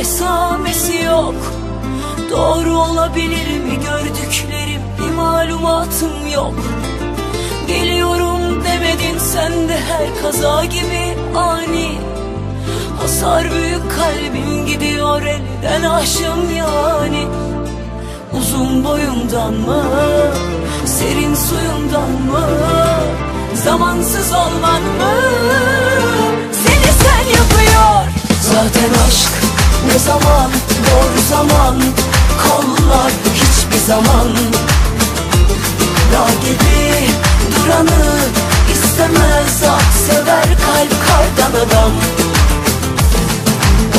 esamesi yok. Doğru olabilir mi gördüklerim? Bir malumatım yok. Geliyorum demedin sen de her kaza gibi ani. Hasar büyük kalbim gidiyor elden aşım yani. Uzun boyundan mı, serin suyundan mı? Zamansız olman mı, seni sen yapıyor. Zaten aşk ne zaman, doğru zaman Kollar hiçbir zaman. Dağ gibi duranı istemez Ah sever kalp kardan adam.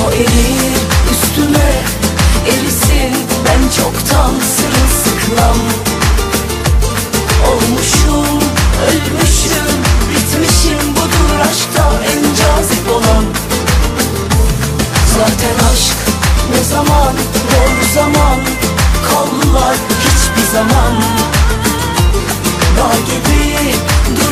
O erir zaman Kollar hiçbir zaman. Dağ gibi duranı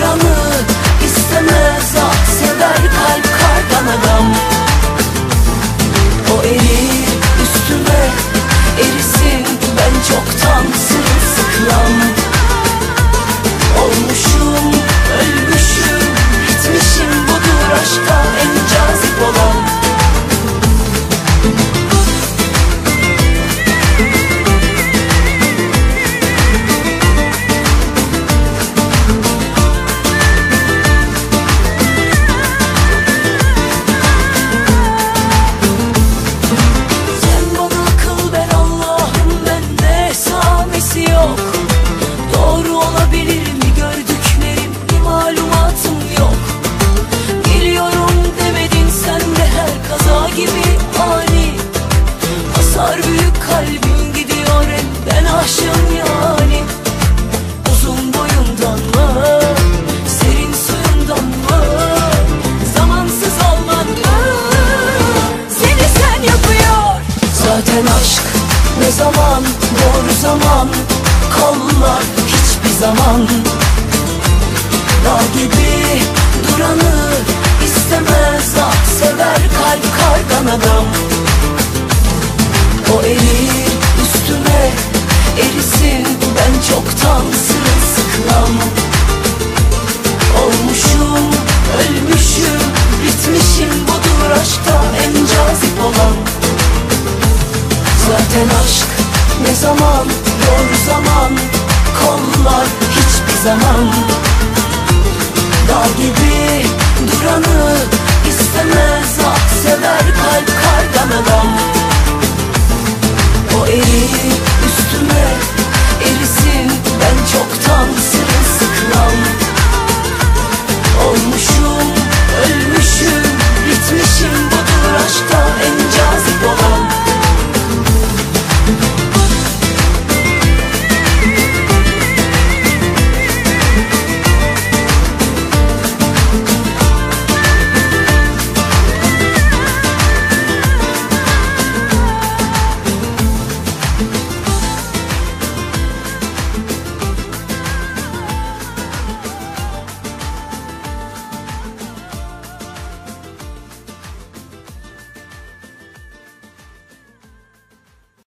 Hasar büyük kalbim gidiyor elden aşım yani. Uzun boyundan mı, serin suyundan mı? Zamansız olman mı, seni sen yapıyor. Zaten aşk ne zaman, doğru zaman. Kollar hiçbir zaman. Dağ gibi duranı istemez. Ah sever kalp kardan adam O erir üstüme erisin Ben çoktan sırılsıklam Olmuşum, ölmüşüm, bitmişim Budur aşkta en cazip olan. Zaten aşk ne zaman, doğru zaman Kollar hiçbir zaman. Dağ gibi duranı istemez Ah sever kalp kardan